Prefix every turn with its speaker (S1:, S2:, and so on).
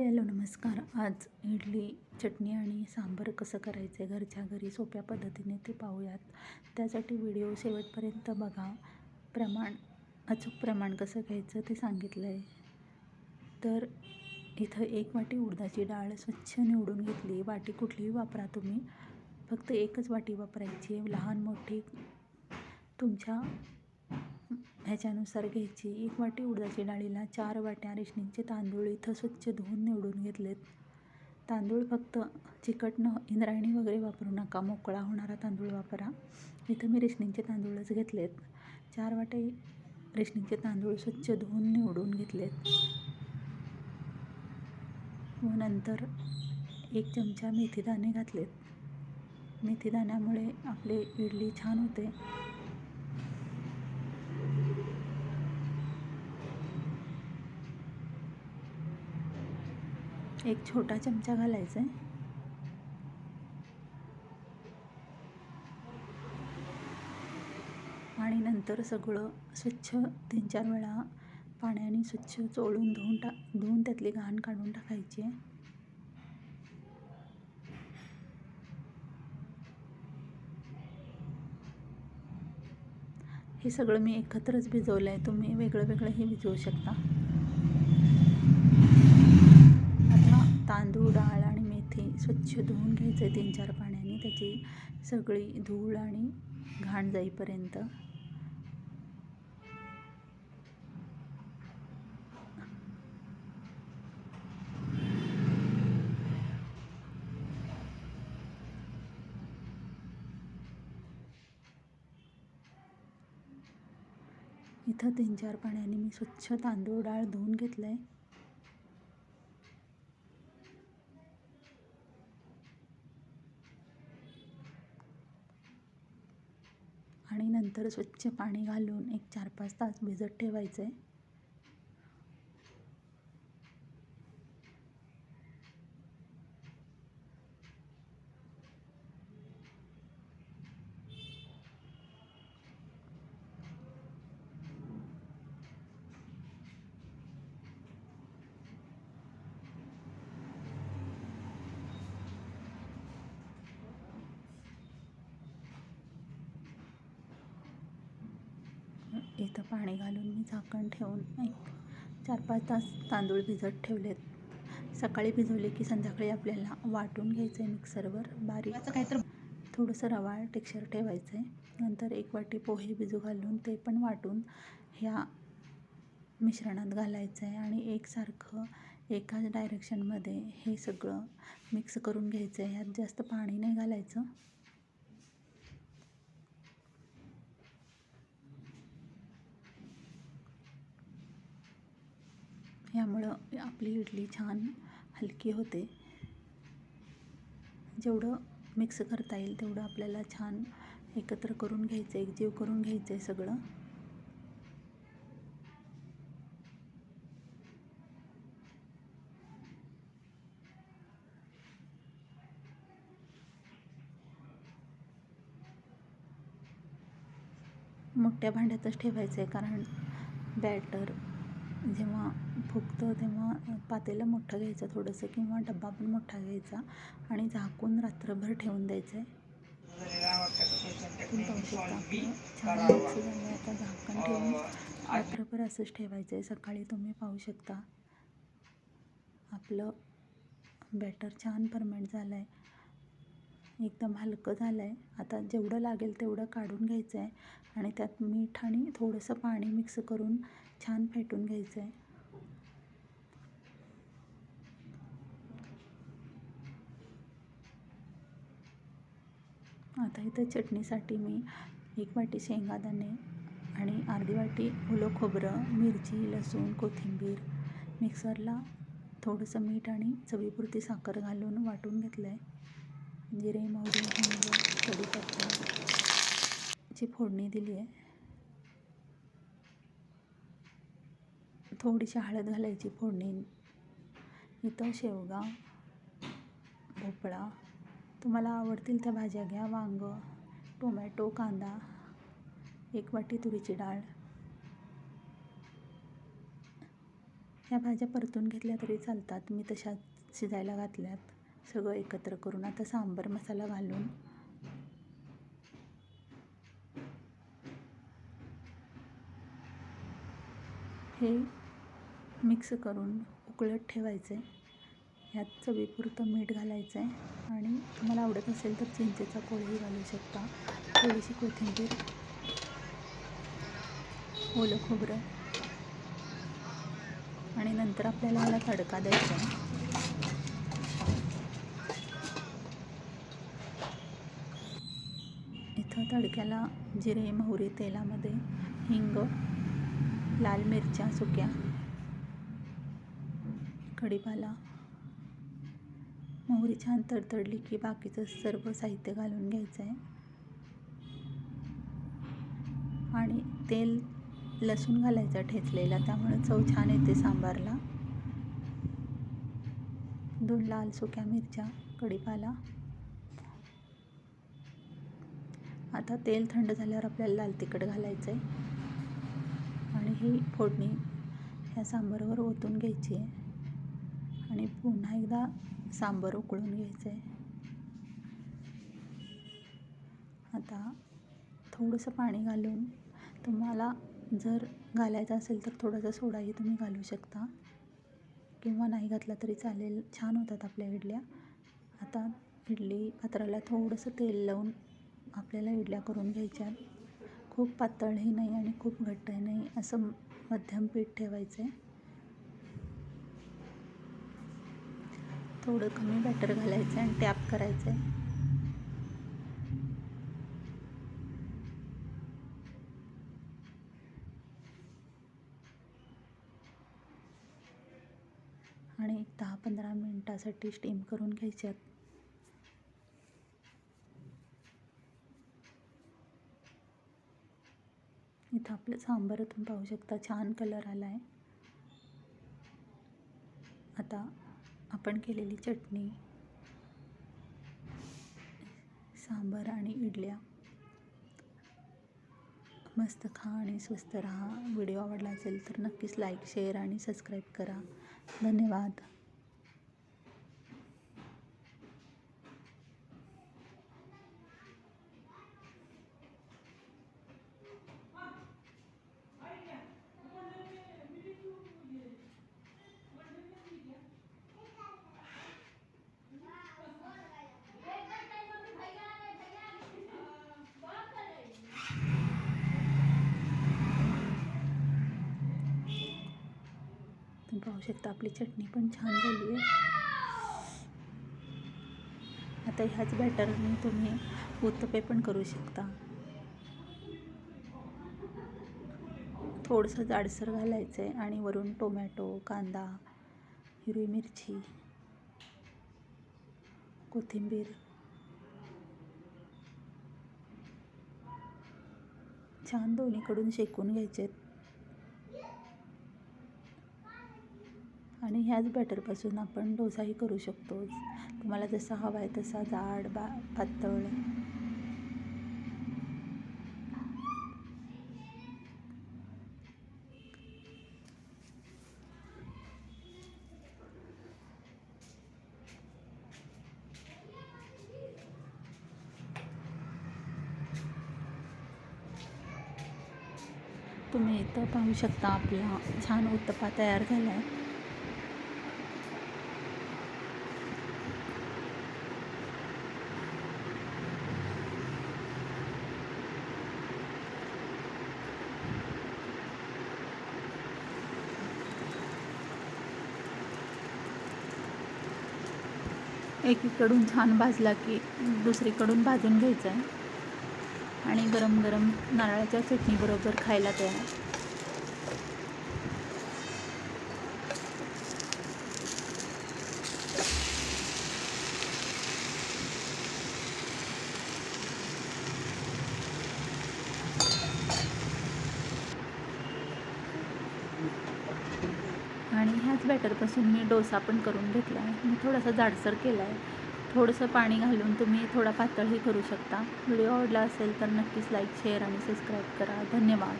S1: Hi hello नमस्कार. आज इडली चटणी आणि सांबार कसं करायचं आहे? घरच्या घरी सोप्या पद्धतीने ते पाहूयात. त्यासाठी व्हिडिओ शेवटपर्यंत बघा. प्रमाण अचूक प्रमाण कसं घ्यायचं ते सांगितलं आहे तर इथं एक वाटी उडदाची डाळ स्वच्छ निवडून घेतली. वाटी कुठलीही वापरा तुम्ही. फक्त एकच वाटी वापरायची आहे. लहान मोठी तुमच्या ह्याच्यानुसार घ्यायची. एक वाटी उडदाची डाळीला चार वाट्या रेशनिंगचे तांदूळ इथं स्वच्छ धुवून निवडून घेतलेत. तांदूळ फक्त चिकट न इंद्रायणी वगैरे वापरू नका. मोकळा होणारा तांदूळ वापरा. इथं मी रेशनिंगचे तांदूळच घेतलेत. चार वाटे रेशनिंगचे तांदूळ स्वच्छ धुवून निवडून घेतलेत. व नंतर एक चमचा मेथीदाणे घातलेत. मेथीदाण्यामुळे आपले इडली छान होते. एक छोटा चमचा घालायचा आहे. आणि नंतर सगळं स्वच्छ तीन चार वेळा पाण्याने स्वच्छ चोळून धुवून टा धुवून त्यातली घाण काढून टाकायची आहे. हे सगळं मी एकत्रच भिजवलं आहे तुम्ही वेगळं वेगळंही भिजवू शकता आता तांदूळ डाळ आणि मेथी स्वच्छ धुवून घ्यायचं आहे तीन चार पाण्याने. त्याची सगळी धूळ आणि घाण जाईपर्यंत. इथं तीन चार पाण्याने मी स्वच्छ तांदूळ डाळ धुवून घेतलं आहे आणि नंतर स्वच्छ पाणी घालून एक चार पाच तास भिजत ठेवायचं आहे इथं पाणी घालून मी झाकण ठेवून एक चार पाच तास तांदूळ भिजत ठेवलेत. सकाळी भिजवले की संध्याकाळी आपल्याला वाटून घ्यायचं आहे मिक्सरवर बारीक.
S2: काय तर
S1: थोडंसं रवाळ टेक्स्चर ठेवायचं आहे नंतर एक वाटी पोहे भिजू घालून ते पण वाटून ह्या मिश्रणात घालायचं आहे आणि एकसारखं एकाच डायरेक्शनमध्ये हे सगळं मिक्स करून घ्यायचं आहे ह्यात जास्त पाणी नाही घालायचं. यामुळं आपली इडली छान हलकी होते. जेवढं मिक्स करता येईल तेवढं आपल्याला छान एकत्र करून घ्यायचं आहे एकजीव करून घ्यायचं आहे सगळं. मोठ्या भांड्यातच ठेवायचं आहे कारण बॅटर जेव्हा फुगतं तेव्हा पातेलं मोठं घ्यायचं थोडंसं किंवा डब्बा पण मोठा घ्यायचा आणि झाकून रात्रभर ठेवून द्यायचं आहे तुम्ही पाहू शकता आपलं छान मिक्स झालं आहे आता झाकण ठेवून रात्रभर असंच ठेवायचं आहे सकाळी तुम्ही पाहू शकता. आपलं बॅटर छान परमेंट झालं आहे एकदम हलकं झालं आहे आता जेवढं लागेल तेवढं काढून घ्यायचं आहे आणि त्यात मीठ आणि थोडंसं पाणी मिक्स करून छान फेटून घ्यायचं आहे आता इथं चटणीसाठी मी एक वाटी शेंगादाणे आणि अर्धी वाटी ओलं खोबरं मिरची लसूण कोथिंबीर मिक्सरला थोडंसं मीठ आणि चवीपुरती साखर घालून वाटून घेतलं आहे म्हणजे जिरे मोहरी हिंग कढीपत्ता ची फोडणी दिली आहे. थोडीशी हळद घालायची फोडणी. इथं शेवगा भोपळा तुम्हाला आवडतील त्या भाज्या घ्या. वांग टोमॅटो कांदा एक वाटी तुरीची डाळ. ह्या भाज्या परतून घेतल्या तरी चालतात. मी तशा शिजायला घातल्यात. सगळं एकत्र करून आता सांबर मसाला घालून. हे मिक्स करून उकळत ठेवायचं. आहे ह्यात चवीपुरतं मीठ घालायचं आहे आणि तुम्हाला आवडत असेल तर चिंचेचा कोळही घालू शकता. थोडीशी कोथिंबीर ओलं खोबरं आणि नंतर आपल्याला ह्याला तडका द्यायचा आहे. इथं तडक्याला जिरे मोहरी तेलामध्ये हिंग लाल मिरच्या सुक्या कढीपाला मोहरी छान तडतडली की बाकीचं सर्व साहित्य घालून घ्यायचं आहे आणि तेल लसूण घालायचं ठेचलेला त्यामुळे चव छान येते सांबारला. दोन लाल सुक्या मिरच्या कढीपाला. आता तेल थंड झाल्यावर आपल्याला लाल तिखट घालायचं आहे आणि ही फोडणी ह्या सांबारवर ओतून घ्यायची आहे. आणि पुन्हा एकदा सांबर उकळून घ्यायचं आहे आता थोडंसं पाणी घालून तुम्हाला जर घालायचं असेल तर थोडासा सोडाही तुम्ही घालू शकता. किंवा नाही घातला तरी चालेल. छान होतात आपल्या इडल्या. आता इडली पात्राला थोडंसं तेल लावून आपल्याला इडल्या करून घ्यायच्या खूप पातळही नाही आणि खूप घट्टही नाही असं मध्यम पीठ ठेवायचं आहे थोडं कमी बॅटर घालायचं आहे आणि टॅप करायचं आहे आणि एक दहा पंधरा मिनटासाठी स्टीम करून घ्यायच्यात. इथं आपलं सांबार तुम्ही पाहू शकता छान कलर आला आहे आता आपण केलेली चटणी सांबार आणि इडल्या. मस्त खा आणि स्वस्त राहा. व्हिडिओ आवडला असेल तर नक्कीच लाईक शेअर आणि सबस्क्राईब करा. धन्यवाद तुम्ही पाहू शकता आपली चटणी पण छान झाली आहे. आता ह्याच बॅटरने तुम्ही उत्तपे पण करू शकता. थोडंसं जाडसर घालायचं आहे आणि वरून टोमॅटो कांदा हिरवी मिरची कोथिंबीर छान दोन्हीकडून शेकून घ्यायचे आहेत आणि ह्याच बॅटरपासून आपण डोसाही करू शकतो. तुम्हाला जसा हवा आहे तसा जाड बा पातळ. तुम्ही इथं पाहू शकता आपला छान उत्तपा तयार झाला आहे एकीकडून छान भाजला की दुसरीकडून भाजून घ्यायचा आहे. आणि गरम गरम नारळाच्या चटणीबरोबर खायला तयार आणि ह्याच बॅटरपासून मी डोसा पण करून घेतला आहे मी थोडासा जाडसर केला आहे थोडंसं पाणी घालून तुम्ही थोडा पातळही करू शकता. व्हिडिओ आवडला असेल तर नक्कीच लाईक शेअर आणि सबस्क्राईब करा. धन्यवाद.